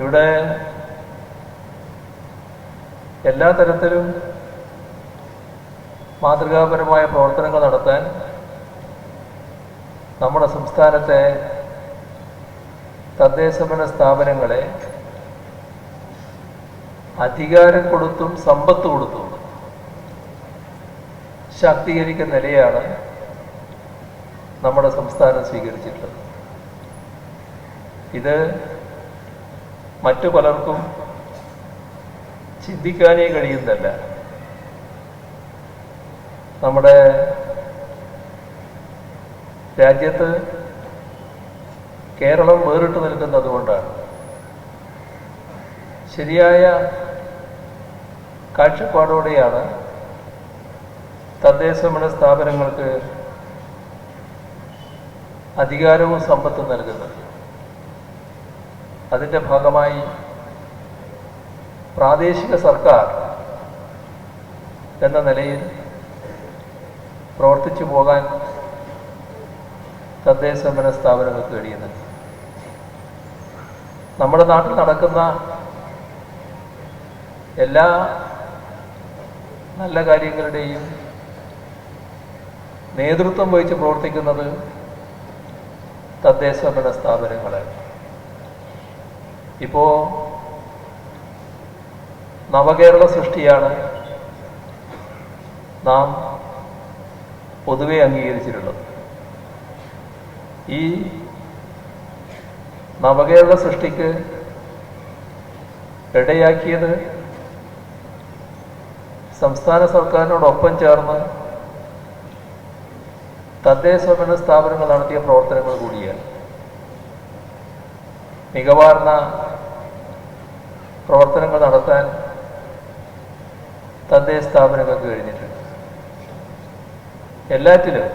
ഇവിടെ എല്ലാ തരത്തിലും മാതൃകാപരമായ പ്രവർത്തനങ്ങൾ നടത്താൻ നമ്മുടെ സംസ്ഥാനത്തെ തദ്ദേശഭരണ സ്ഥാപനങ്ങളെ അധികാരം കൊടുത്തും സമ്പത്ത് കൊടുത്തും ശാക്തീകരിക്കുന്ന നിലയാണ് നമ്മുടെ സംസ്ഥാനം സ്വീകരിച്ചിട്ടുള്ളത്. ഇത് മറ്റു പലർക്കും ചിന്തിക്കാനേ കഴിയുന്നില്ല നമ്മുടെ രാജ്യത്ത് കേരളം വേറിട്ട് നിൽക്കുന്നത് കൊണ്ടാണ്. ശരിയായ കാഴ്ചപ്പാടോടെയാണ് തദ്ദേശഭരണ സ്ഥാപനങ്ങൾക്ക് അധികാരവും സമ്പത്തും നൽകുന്നത്. അതിന്റെ ഭാഗമായി പ്രാദേശിക സർക്കാർ എന്ന നിലയിൽ പ്രവർത്തിച്ചു പോകാൻ തദ്ദേശ സ്വയംഭരണ സ്ഥാപനങ്ങൾക്ക് കഴിയുന്നുണ്ട് നമ്മുടെ നാട്ടിൽ നടക്കുന്ന എല്ലാ നല്ല കാര്യങ്ങളുടെയും നേതൃത്വം വഹിച്ച് പ്രവർത്തിക്കുന്നത് തദ്ദേശ സ്വയംഭരണ സ്ഥാപനങ്ങളാണ്. ഇപ്പോൾ നവകേരള സൃഷ്ടിയാണ് നാം പൊതുവെ അംഗീകരിച്ചിട്ടുള്ളത്. ഈ നവകേരള സൃഷ്ടിക്ക് ഇടയാക്കിയത് സംസ്ഥാന സർക്കാരിനോടൊപ്പം ചേർന്ന് തദ്ദേശഭരണ സ്ഥാപനങ്ങൾ നടത്തിയ പ്രവർത്തനങ്ങൾ കൂടിയാണ്. മികവാർന്ന പ്രവർത്തനങ്ങൾ നടത്താൻ തദ്ദേശ സ്ഥാപനങ്ങൾക്ക് കഴിഞ്ഞിട്ടുണ്ട്. എല്ലാറ്റിലും.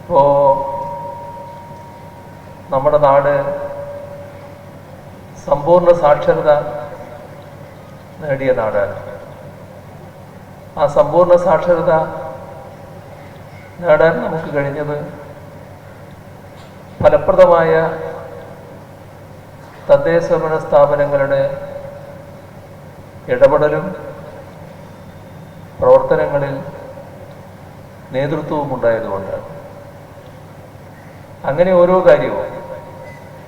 ഇപ്പോ നമ്മുടെ നാട് സമ്പൂർണ സാക്ഷരത നേടിയ നാടാണ്. ആ സമ്പൂർണ സാക്ഷരത നേടാൻ നമുക്ക് കഴിഞ്ഞത് ഫലപ്രദമായ തദ്ദേശഭരണ സ്ഥാപനങ്ങളുടെ ഇടപെടലും പ്രവർത്തനങ്ങളിൽ നേതൃത്വവും ഉണ്ടായതുകൊണ്ട് അങ്ങനെ ഓരോ കാര്യവും